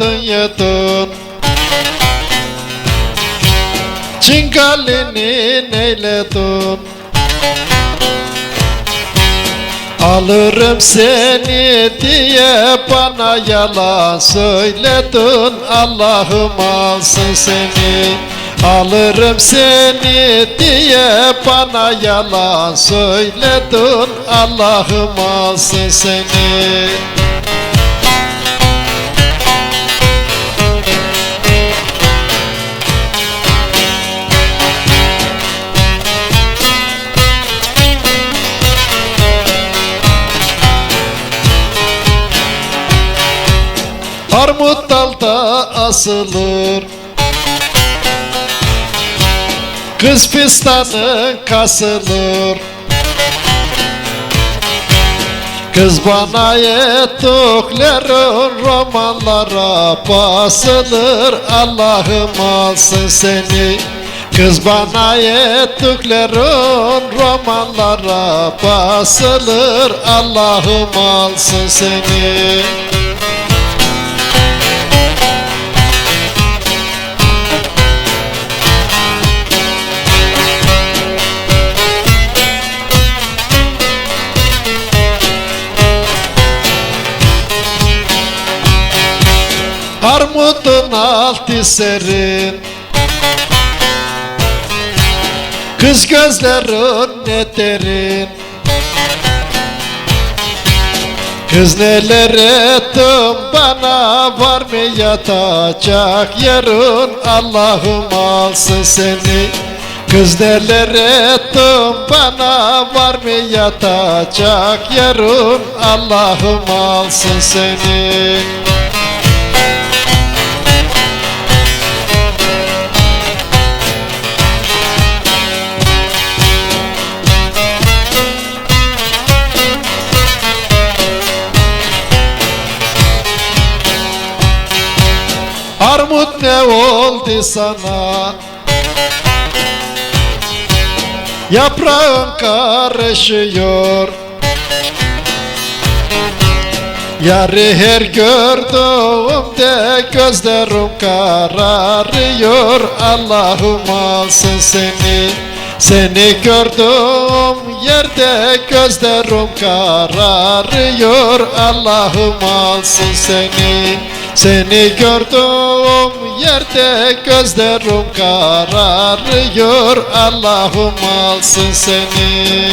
eyledin Cingalini neyledin Alırım seni diye bana yalan söyledin. Allah'ım alsın seni. Alırım seni diye bana yalan söyledin. Allah'ım alsın seni dalda asılır. Kız fistanı kasılır. Kız bana ettiklerin romanlara basılır. Allah'ım alsın seni. Kız bana ettiklerin romanlara basılır. Allah'ım alsın seni Armudun altı serin Kız gözlerin ne derin. Kız neler ettim bana var mı yatacak yerin Allah'ım alsın seni. Kız neler ettim bana var mı yatacak yerin Allah'ım alsın seni Armut ne oldu sana? Yaprağın karışıyor. Yarı her gördüğümde gözlerim kararıyor. Allah'ım alsın seni. Seni gördüğüm yerde gözlerim kararıyor. Allah'ım alsın seni Seni gördüğüm yerde gözlerim kararıyor. Allah'ım alsın seni